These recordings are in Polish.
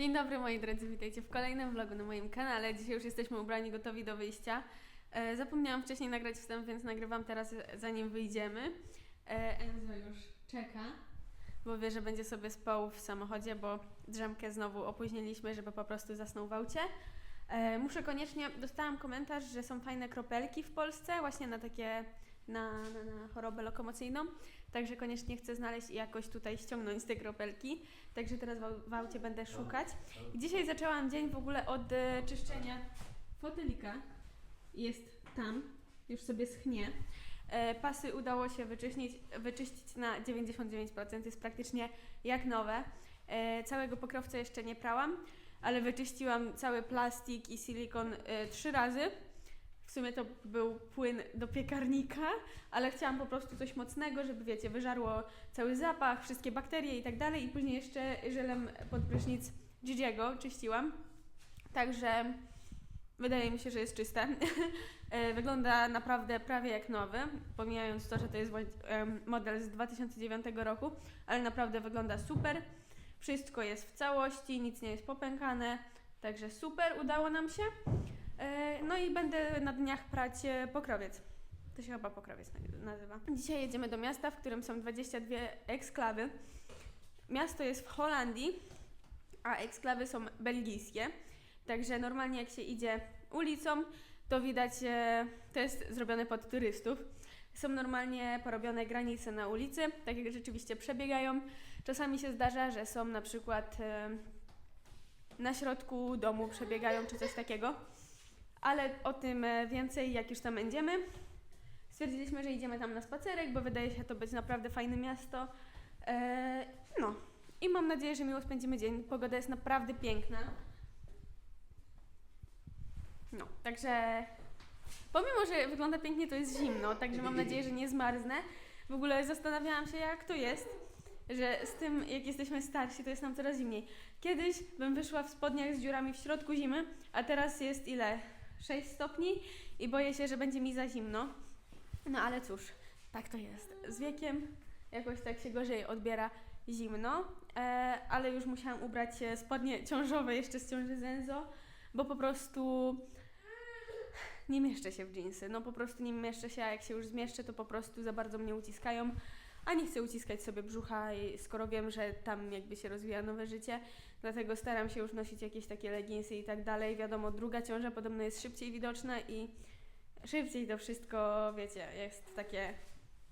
Dzień dobry moi drodzy, witajcie w kolejnym vlogu na moim kanale. Dzisiaj już jesteśmy ubrani, gotowi do wyjścia. E, zapomniałam wcześniej nagrać wstęp, więc nagrywam teraz zanim wyjdziemy. E, Enzo już czeka, bo wie, że będzie sobie spał w samochodzie, bo drzemkę znowu opóźniliśmy, żeby po prostu zasnął w aucie. E, muszę koniecznie, dostałam komentarz, że są fajne kropelki w Polsce, właśnie na takie, na, na, na chorobę lokomocyjną. Także koniecznie chcę znaleźć i jakoś tutaj ściągnąć te kropelki. Także teraz w aucie będę szukać. I dzisiaj zaczęłam dzień w ogóle od e, czyszczenia fotelika. Jest tam, już sobie schnie. E, pasy udało się wyczyścić, wyczyścić na 99%, jest praktycznie jak nowe. E, całego pokrowca jeszcze nie prałam, ale wyczyściłam cały plastik i silikon e, trzy razy. W sumie to był płyn do piekarnika, ale chciałam po prostu coś mocnego, żeby wiecie, wyżarło cały zapach, wszystkie bakterie i tak dalej. I później jeszcze żelem pod prysznic Gigiego czyściłam. Także wydaje mi się, że jest czyste. E, Wygląda naprawdę prawie jak nowy, pomijając to, że to jest em, model z 2009 roku, ale naprawdę wygląda super. Wszystko jest w całości, nic nie jest popękane, także super, udało nam się. E, No i będę na dniach prać e, pokrowiec. To się chyba pokrowiec na- nazywa. Dzisiaj jedziemy do miasta, w którym są 22 eksklawy. Miasto jest w Holandii, a eksklawy są belgijskie. Także normalnie jak się idzie ulicą, to widać, e, to jest zrobione pod turystów. Są normalnie porobione granice na ulicy, tak jak rzeczywiście przebiegają. Czasami się zdarza, że są na przykład na środku domu przebiegają czy coś takiego. Ale o tym e, więcej, jak już tam będziemy. Stwierdziliśmy, że idziemy tam na spacerek, bo wydaje się to być naprawdę fajne miasto. E, no i mam nadzieję, że miło spędzimy dzień. Pogoda jest naprawdę piękna. No, także pomimo, że wygląda pięknie, to jest zimno, także mam nadzieję, że nie zmarznę. W ogóle zastanawiałam się, jak to jest, że z tym, jak jesteśmy starsi, to jest nam coraz zimniej. Kiedyś bym wyszła w spodniach z dziurami w środku zimy, a teraz jest ile? 6 stopni i boję się, że będzie mi za zimno. No ale cóż, tak to jest. Z wiekiem jakoś tak się gorzej odbiera zimno, e, ale już musiałam ubrać e, spodnie ciążowe jeszcze z ciąży Zenzo, bo po prostu nie mieszczę się w dżinsy. No po prostu nie mieszczę się, a jak się już zmieszczę, to po prostu za bardzo mnie uciskają, a nie chcę uciskać sobie brzucha, skoro wiem, że tam jakby się rozwija nowe życie, dlatego staram się już nosić jakieś takie leginsy i tak dalej. Wiadomo, druga ciąża podobno jest szybciej widoczna i szybciej to wszystko, wiecie, jest takie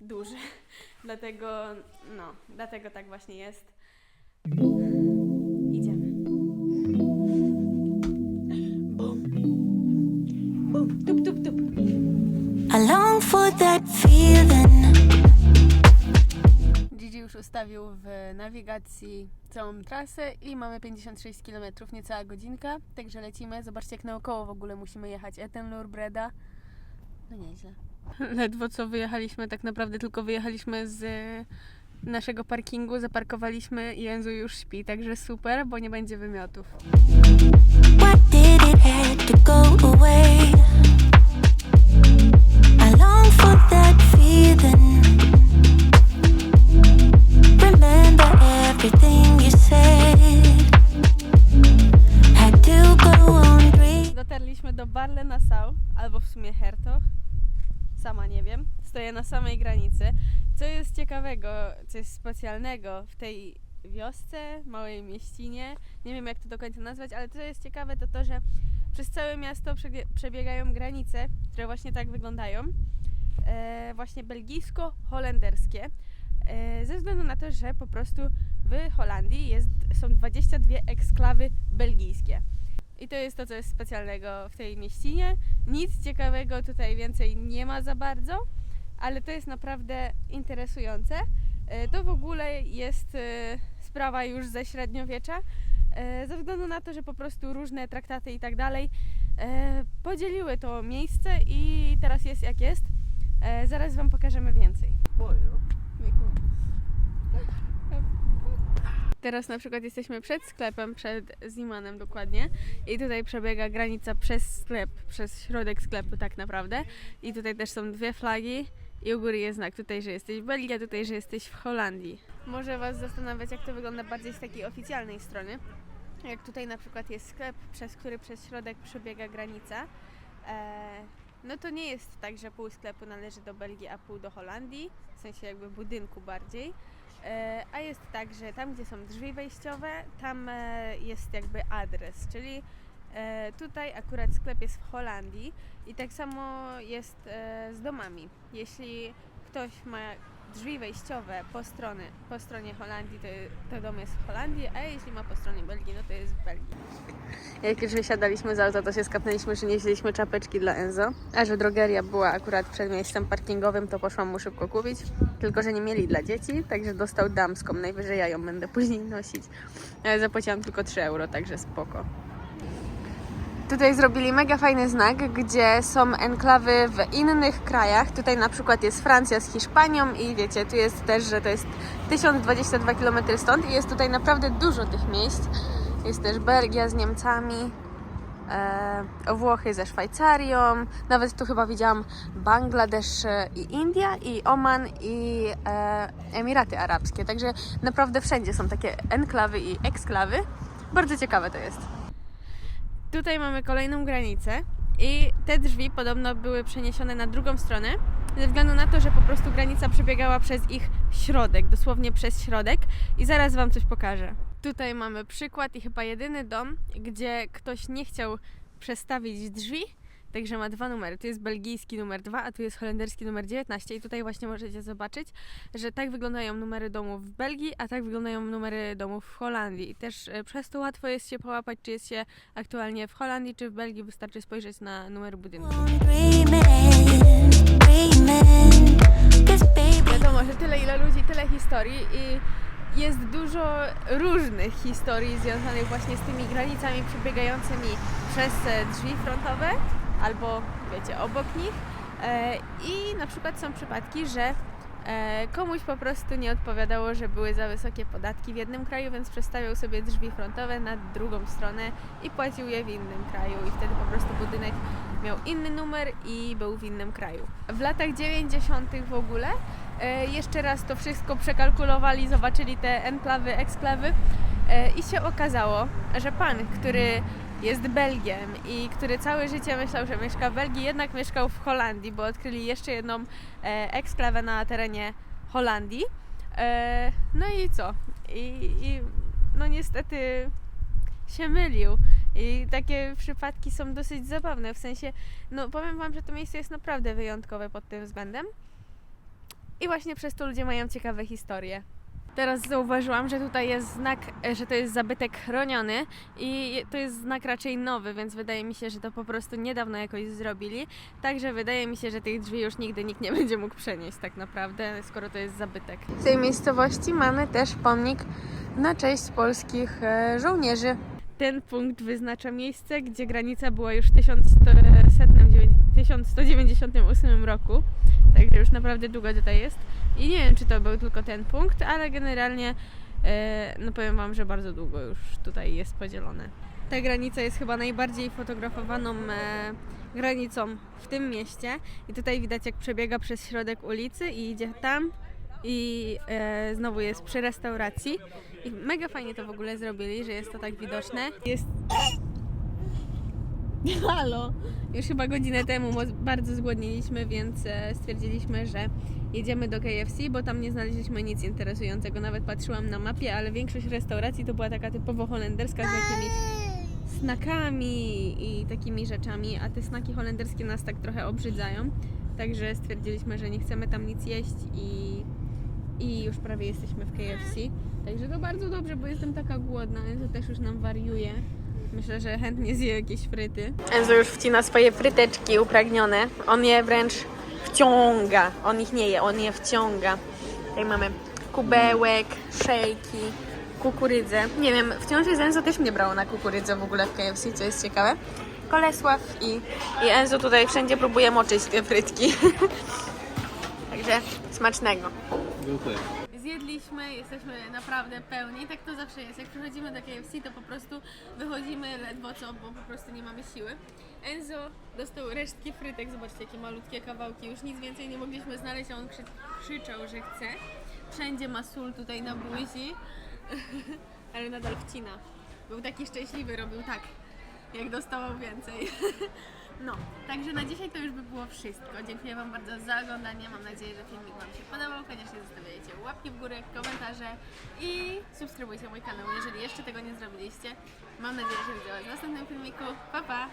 duże. dlatego, no, dlatego tak właśnie jest. Idziemy. Tup, tup, tup. I long for that feeling. Już ustawił w nawigacji całą trasę i mamy 56 km, niecała godzinka, także lecimy. Zobaczcie jak naokoło w ogóle musimy jechać. Etenlur, Breda. No nieźle. Ledwo co wyjechaliśmy, tak naprawdę tylko wyjechaliśmy z naszego parkingu, zaparkowaliśmy i Jęzu już śpi, także super, bo nie będzie wymiotów. Sama nie wiem. Stoję na samej granicy. Co jest ciekawego, co jest specjalnego w tej wiosce, małej mieścinie, nie wiem jak to do końca nazwać, ale co jest ciekawe to to, że przez całe miasto przebie- przebiegają granice, które właśnie tak wyglądają. E, właśnie belgijsko-holenderskie. E, ze względu na to, że po prostu w Holandii jest, są 22 eksklawy belgijskie. I to jest to, co jest specjalnego w tej mieścinie. Nic ciekawego tutaj więcej nie ma za bardzo, ale to jest naprawdę interesujące. E, To w ogóle jest e, sprawa już ze średniowiecza, e, ze względu na to, że po prostu różne traktaty i tak dalej podzieliły to miejsce i teraz jest jak jest. Zaraz Wam pokażemy więcej. Teraz na przykład jesteśmy przed sklepem, przed Zimanem dokładnie i tutaj przebiega granica przez sklep, przez środek sklepu tak naprawdę i tutaj też są dwie flagi i u góry jest znak tutaj, że jesteś w Belgii, a tutaj, że jesteś w Holandii. Może Was zastanawiać jak to wygląda bardziej z takiej oficjalnej strony. Jak tutaj na przykład jest sklep, przez który przez środek przebiega granica, e, no to nie jest tak, że pół sklepu należy do Belgii, a pół do Holandii, w sensie jakby budynku bardziej. E, a jest tak, że tam, gdzie są drzwi wejściowe, tam e, jest jakby adres, czyli e, tutaj akurat sklep jest w Holandii i tak samo jest z domami. Jeśli ktoś ma drzwi wejściowe po, strony, po stronie Holandii, to, to dom jest w Holandii, a jeśli ma po stronie Belgii, no to jest w Belgii. Jak już wysiadaliśmy z auta, to się skapnęliśmy, że nie czapeczki dla Enzo. A że drogeria była akurat przed miejscem parkingowym, to poszłam mu szybko kupić. Tylko, że nie mieli dla dzieci, także dostał damską. Najwyżej ja ją będę później nosić. Ale zapłaciłam tylko 3 euro, także spoko. Tutaj zrobili mega fajny znak, gdzie są enklawy w innych krajach. Tutaj na przykład jest Francja z Hiszpanią i wiecie, tu jest też, że to jest 1022 km stąd i jest tutaj naprawdę dużo tych miejsc. Jest też Belgia z Niemcami, e, Włochy ze Szwajcarią, nawet tu chyba widziałam Bangladesz i India, i Oman, i e, Emiraty Arabskie. Także naprawdę wszędzie są takie enklawy i eksklawy. Bardzo ciekawe to jest. Tutaj mamy kolejną granicę i te drzwi podobno były przeniesione na drugą stronę ze względu na to, że po prostu granica przebiegała przez ich środek, dosłownie przez środek i zaraz Wam coś pokażę. Tutaj mamy przykład i chyba jedyny dom, gdzie ktoś nie chciał przestawić drzwi, także ma dwa numery. Tu jest belgijski numer 2, a tu jest holenderski numer 19 i tutaj właśnie możecie zobaczyć, że tak wyglądają numery domów w Belgii, a tak wyglądają numery domów w Holandii. I też e, przez to łatwo jest się połapać, czy jest się aktualnie w Holandii, czy w Belgii. Wystarczy spojrzeć na numer budynku. Wiadomo, że tyle ile ludzi, tyle historii i jest dużo różnych historii związanych właśnie z tymi granicami przebiegającymi przez e, drzwi frontowe albo wiecie, obok nich. E, I na przykład są przypadki, że e, komuś po prostu nie odpowiadało, że były za wysokie podatki w jednym kraju, więc przestawiał sobie drzwi frontowe na drugą stronę i płacił je w innym kraju i wtedy po prostu budynek miał inny numer i był w innym kraju. W latach 90. w ogóle e, jeszcze raz to wszystko przekalkulowali, zobaczyli te enklawy, eksklawy i się okazało, że pan, który jest Belgiem i który całe życie myślał, że mieszka w Belgii, jednak mieszkał w Holandii, bo odkryli jeszcze jedną e, eksklawę na terenie Holandii. E, no i co? I, i no niestety się mylił. I takie przypadki są dosyć zabawne, w sensie, no powiem Wam, że to miejsce jest naprawdę wyjątkowe pod tym względem. I właśnie przez to ludzie mają ciekawe historie. Teraz zauważyłam, że tutaj jest znak, e, że to jest zabytek chroniony i to jest znak raczej nowy, więc wydaje mi się, że to po prostu niedawno jakoś zrobili. Także wydaje mi się, że tych drzwi już nigdy nikt nie będzie mógł przenieść tak naprawdę, skoro to jest zabytek. W tej miejscowości mamy też pomnik na cześć polskich e, żołnierzy. Ten punkt wyznacza miejsce, gdzie granica była już w 1100 1198 roku. Także już naprawdę długo tutaj jest. I nie wiem, czy to był tylko ten punkt, ale generalnie e, no powiem Wam, że bardzo długo już tutaj jest podzielone. Ta granica jest chyba najbardziej fotografowaną e, granicą w tym mieście. I tutaj widać, jak przebiega przez środek ulicy i idzie tam. I e, znowu jest przy restauracji. I mega fajnie to w ogóle zrobili, że jest to tak widoczne. Jest Halo! Już chyba godzinę temu bardzo zgłodniliśmy, więc e, stwierdziliśmy, że jedziemy do KFC, bo tam nie znaleźliśmy nic interesującego. Nawet patrzyłam na mapie, ale większość restauracji to była taka typowo holenderska z jakimiś snakami i takimi rzeczami, a te snaki holenderskie nas tak trochę obrzydzają. Także stwierdziliśmy, że nie chcemy tam nic jeść i, i już prawie jesteśmy w KFC. Także to bardzo dobrze, bo jestem taka głodna, Enzo też już nam wariuje. Myślę, że chętnie zje jakieś fryty. Enzo już wcina swoje fryteczki upragnione. On je wręcz wciąga. On ich nie je, on je wciąga. Tutaj mamy kubełek, szejki, kukurydzę. Nie wiem, wciąż jest Enzo też nie brało na kukurydzę w ogóle w KFC, co jest ciekawe. Kolesław i, i Enzo tutaj wszędzie próbuje moczyć te frytki. Także smacznego. Zjedliśmy, jesteśmy naprawdę pełni. Tak to zawsze jest. Jak przychodzimy do KFC, to po prostu wychodzimy ledwo co, bo po prostu nie mamy siły. Enzo dostał resztki frytek, zobaczcie jakie malutkie kawałki. Już nic więcej nie mogliśmy znaleźć, a on krzy krzyczał, że chce. Wszędzie ma sól tutaj na buzi, ale nadal wcina. Był taki szczęśliwy, robił tak, jak dostawał więcej. No, także na dzisiaj to już by było wszystko. Dziękuję Wam bardzo za oglądanie. Mam nadzieję, że filmik Wam się podobał. Koniecznie zostawiajcie łapki w górę, komentarze i subskrybujcie mój kanał, jeżeli jeszcze tego nie zrobiliście. Mam nadzieję, że widzę Was w następnym filmiku. Pa, pa!